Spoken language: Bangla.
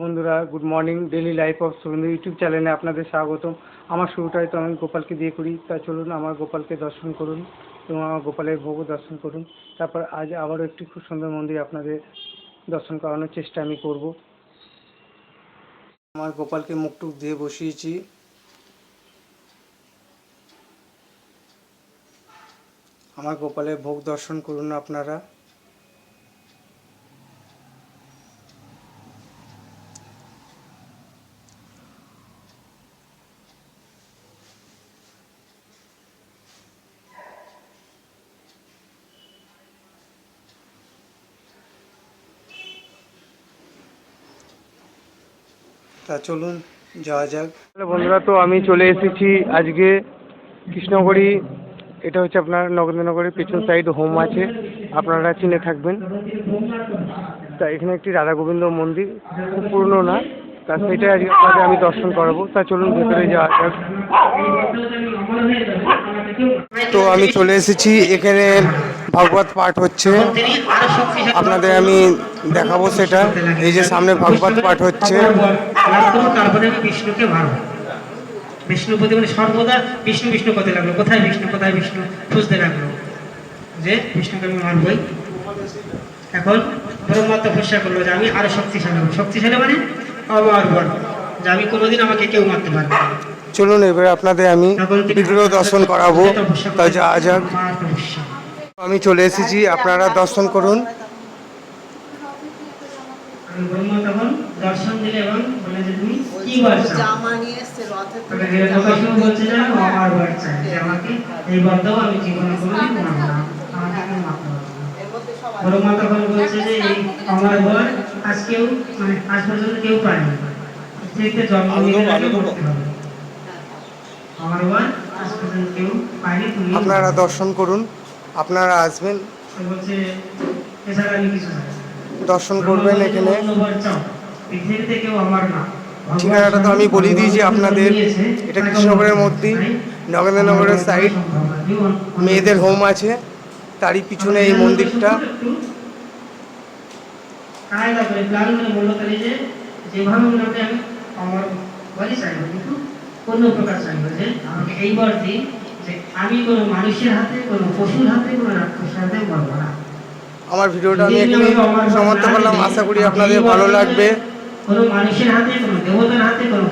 বন্ধুরা good morning daily life of Surendra YouTube চ্যানেলে আপনাদের স্বাগতম। আমার শুরুটাই তো আমি গোপালকে দিয়ে করি, তা চলুন আমার গোপালকে দর্শন করুন এবং আমার গোপালের ভোগও দর্শন করুন। তারপর আজ আবারও একটি খুব সুন্দর মন্দির আপনাদের দর্শন করানোর চেষ্টা আমি করব। আমার গোপালকে মুখটুক দিয়ে বসিয়েছি। আমার গোপালের ভোগ দর্শন করুন আপনারা। তা চলুন, যাওয়া যাক। তাহলে বন্ধুরা, তো আমি চলে এসেছি আজকে কৃষ্ণগড়ি এটা হচ্ছে আপনার নগেন্দ্রনগরের পেছন সাইড হোম আছে। আপনারা চিনে থাকবেন। তা এখানে একটি রাধা গোবিন্দ মন্দির। খুব পুরনো না, তা সেটাই আজকে আপনাদের আমি দর্শন করাবো। তা চলুন, ভেতরে যাওয়া যাক। তো আমি চলে এসেছি এখানে ভাগবত পাঠ হচ্ছে। আপনাদের আমি দেখাবো সেটা। এই যে সামনে ভাগবত পাঠ হচ্ছে। তারপরে আমি বিষ্ণুকে মারবো বিষ্ণু প্রতি মানে সর্বদা বিষ্ণু বিষ্ণু করতে লাগল কোথায় বিষ্ণু কোথায় বিষ্ণু খুঁজতে লাগল যে বিষ্ণুকে আমি মারবই এখন ব্রহ্মা তপস্যা করল যে আমি আরও শক্তিশালী হব। শক্তিশালী মানে আমার বল যে আমি কোনোদিন আমাকে কেউ মারতে পারবে। চলুন এবার আপনাদের আমি বিগ্রহ দর্শন করাবো। তা যাওয়া যাক তপস্যা। আমি চলে এসেছি আপনারা দর্শন করুন। আমি দর্শন দিলে এবং বলে যে তুমি কি বার জামা নিয়ে এসছে রথে তবে বলছে যে আমার বার যে আমাকে এই বার আমি জীবনে কোনোদিন মারবো না। আমাকে কেউ মারতে পারবে না। এর মধ্যে সব আছে। বড়মা তখন বলছে যে এই আমার বর আজ কেউ মানে আজ পর্যন্ত কেউ পায়নি। পৃথিবীতে জন্ম নিয়ে আগে মরতে হবে। আমার বর আজ পর্যন্ত কেউ পায়নি তুমি আপনারা দর্শন করুন। আপনারা আসবেন। দর্শন করবেন এখানে। ঠিকানাটা তো আমি বলে দিয়েছি আপনাদের। এটা কৃষ্ণনগরের মধ্যেই। নগেন্দ্রনগরের সাইড মেয়েদের হোম আছে। তারই পিছনে এই মন্দিরটা। যে যেভাবে আমি আমার বলি চাইব কিন্তু অন্য প্রকার চাইব যে আমাকে এইবার দিন যে আমি কোনো মানুষের হাতে কোনো পশুর হাতে কোনো রাক্ষসের হাতে মরবো না। আমার ভিডিওটা আমি একটু সমাপ্ত করলাম। আশা করি আপনাদের ভালো লাগবে। কোনো মানুষের হাতে কোনো দেবতার হাতে কোনো